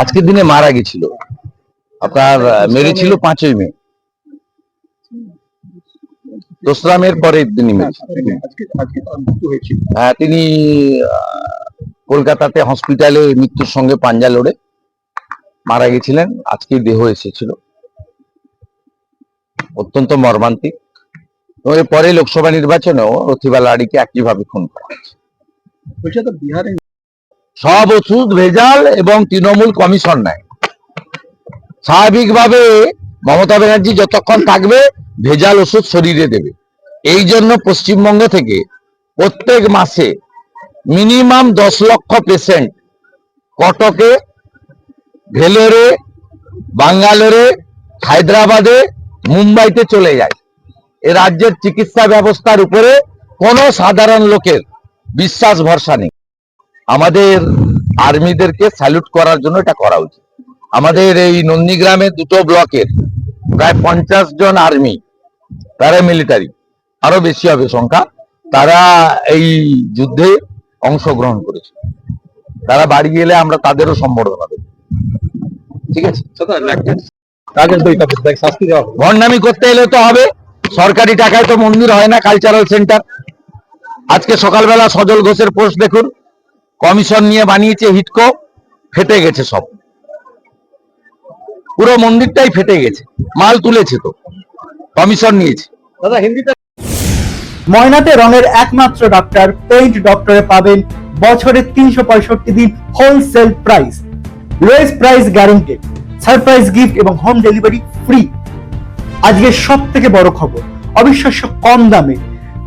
আজকের দিনে মারা গেছিল। আপনার মেরেছিল পাঁচই মে। দোসরা মের দিনই মেরেছিল হ্যাঁ তিনি কলকাতাতে হসপিটালে মৃত্যুর সঙ্গে পাঞ্জা লড়ে মারা গেছিলেন। আজকে দেহ এসেছিল। অত্যন্ত মর্মান্তিক। পরে লোকসভা নির্বাচনেও রথিবা লাড়িকে একইভাবে খুন করা হয়েছে। সব ওষুধ ভেজাল এবং তৃণমূল কমিশন নেয় স্বাভাবিকভাবে মমতা ব্যানার্জি যতক্ষণ থাকবে, ভেজাল ওষুধ শরীরে দেবে। এই জন্য পশ্চিমবঙ্গ থেকে প্রত্যেক মাসে মিনিমাম দশ লক্ষ পেশেন্ট কটকে, ভেলোরে, বাঙ্গালোরে, হায়দ্রাবাদে, মুম্বাইতে চলে যায়। এ রাজ্যের চিকিৎসা ব্যবস্থার উপরে কোনো সাধারণ লোকের বিশ্বাস ভরসা নেই। আমাদের আর্মিদেরকে স্যালুট করার জন্য এটা করা উচিত। আমাদের এই নন্দীগ্রামে দুটো ব্লকের প্রায় পঞ্চাশ জন আর্মি প্যারামিলিটারি আরও বেশি হবে সংখ্যা। তারা এই যুদ্ধে অংশগ্রহণ করেছে। তারা বাড়ি গেলে আমরা তাদেরও সম্বর্ধনা দেব। ঠিক আছে। ভণ্ডামি করতে এলে তো হবে। সরকারি টাকায় তো মন্দির হয় না কালচারাল সেন্টার আজকে সকালবেলা সজল ঘোষের পোস্ট দেখুন। কমিশন নিয়ে বানিয়েছে হিটকো ফেটে গেছে সব। পুরো মন্দিরটাই ফেটে গেছে মাল তুলেছে তো কমিশন নিয়েছে। দাদা হিন্দিতে ময়নাতে রঙের একমাত্র ডাক্তার পেইন্ট ডক্টরে পাবেন বছরে তিনশো পঁয়ষট্টি দিন wholesale price lowest price guaranteed surprise gift এবং হোম ডেলিভারি ফ্রি আজকে সব থেকে বড় খবর অবিশ্বাস্য কম দামে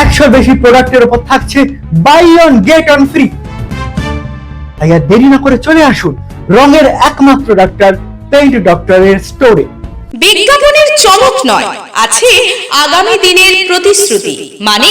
একশোর বেশি প্রোডাক্টের উপর থাকছে buy one get one free তাই আর দেরি না করে চলে আসুন রঙের একমাত্র ডাক্তার পেইন্ট ডক্টরের স্টোরে বিজ্ঞাপনের চমক নয়, আছে আগামী দিনের প্রতিশ্রুতি মানে